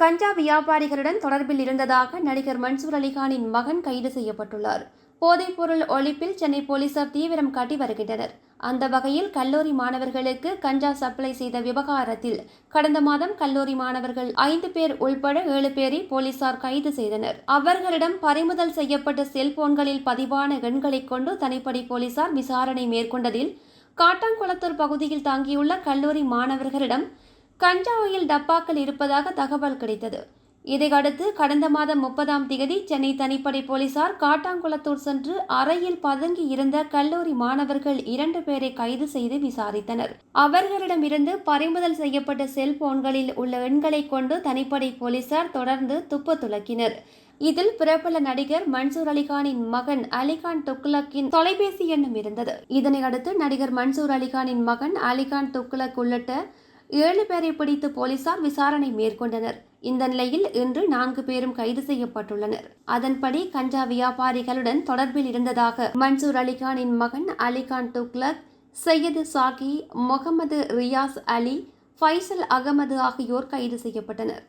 கஞ்சா வியாபாரிகளுடன் தொடர்பில் இருந்ததாக நடிகர் மன்சூர் அலிகானின் மகன் கைது செய்யப்பட்டுள்ளார். போதைப்பொருள் ஒழிப்பில் சென்னை போலீசார் தீவிரம் காட்டி வருகின்றனர். அந்த வகையில் கல்லூரி மாணவர்களுக்கு கஞ்சா சப்ளை செய்த விவகாரத்தில் கடந்த மாதம் கல்லூரி மாணவர்கள் ஐந்து பேர் உள்பட ஏழு பேரை போலீசார் கைது செய்தனர். அவர்களிடம் பறிமுதல் செய்யப்பட்ட செல்போன்களில் பதிவான எண்களை கொண்டு தனிப்படை போலீசார் விசாரணை மேற்கொண்டதில் காட்டாங்குளத்தூர் பகுதியில் தங்கியுள்ள கல்லூரி மாணவர்களிடம் கஞ்சா ஆயில் டப்பாக்கள் இருப்பதாக தகவல் கிடைத்தது. இதையடுத்து கடந்த மாதம் முப்பதாம் தேதி சென்னை தனிப்படை போலீசார் காட்டாங்குளத்தூர் சென்று அறையில் பதுங்கி இருந்த கல்லூரி மாணவர்கள் இரண்டு பேரை கைது செய்து விசாரித்தனர். அவர்களிடமிருந்து பறிமுதல் செய்யப்பட்ட செல்போன்களில் உள்ள எண்களை கொண்டு தனிப்படை போலீசார் தொடர்ந்து துப்பு துலக்கினர். இதில் பிரபல நடிகர் மன்சூர் அலிகானின் மகன் அலிகான் துக்லக்கின் தொலைபேசி எண்ணும் இருந்தது. இதனையடுத்து நடிகர் மன்சூர் அலிகானின் மகன் அலிகான் துக்லக் உள்ளிட்ட ஏழு பேரை பிடித்து போலீசார் விசாரணை மேற்கொண்டனர். இந்த நிலையில் இன்று நான்கு பேரும் கைது செய்யப்பட்டுள்ளனர். அதன்படி கஞ்சா வியாபாரிகளுடன் தொடர்பில் இருந்ததாக மன்சூர் அலிகானின் மகன் அலிகான் துக்லக் சையது சாகி முகமது ரியாஸ் அலி ஃபைசல் அகமது ஆகியோர் கைது செய்யப்பட்டனர்.